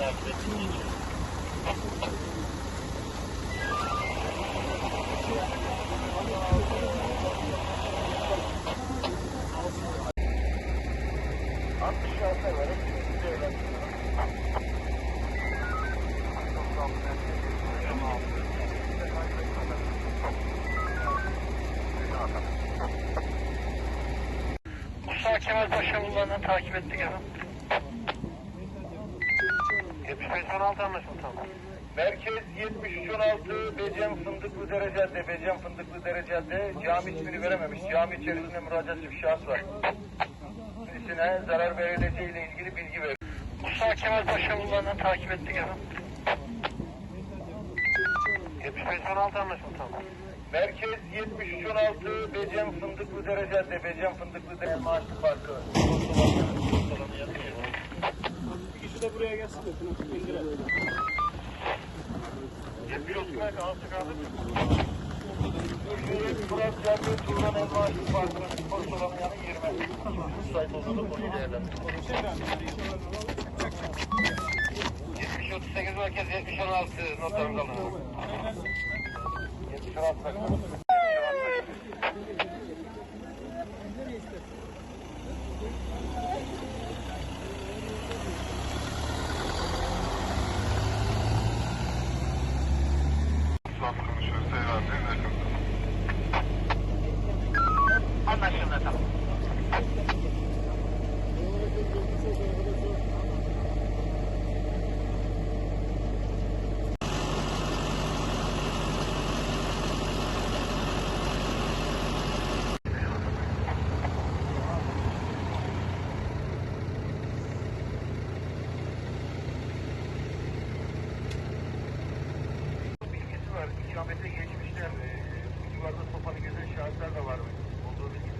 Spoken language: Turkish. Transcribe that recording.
takip ettiğiniz için. Mustafa Kemal Paşa bulvarını takip ettik efendim. 7516 anlaşıldı tamam. Merkez 7316 Becem Fındıklı Dere Cadde, Becem Fındıklı Dere Cadde. Cami ismini verememiş. Cami içerisinde müracaatçı bir şahıs var. Birisine zarar verileceğiyle ilgili bilgi ver. Mustafa Kemal Paşa bulvarını takip ettik efendim. 7516 anlaşıldı tamam. Merkez 7316 Becem Fındıklı Dere Cadde, Becem Fındıklı Dere Maaşlı Parkı. kişi de buraya gelsin de şunu indirelim. 7030 anlaştık abi. Cumhuriyet Murat Cadde Turan El Maaşlı Parkı'nın spor salonu yanı 20. Müsait olsa da konuyu değerlendirelim. 7038 merkez 7016 notlarını alın. 76 dakika. İkamete geçmişler. E, bu civarda sopalı gezen şahıslar da var. Olduğu bilgisi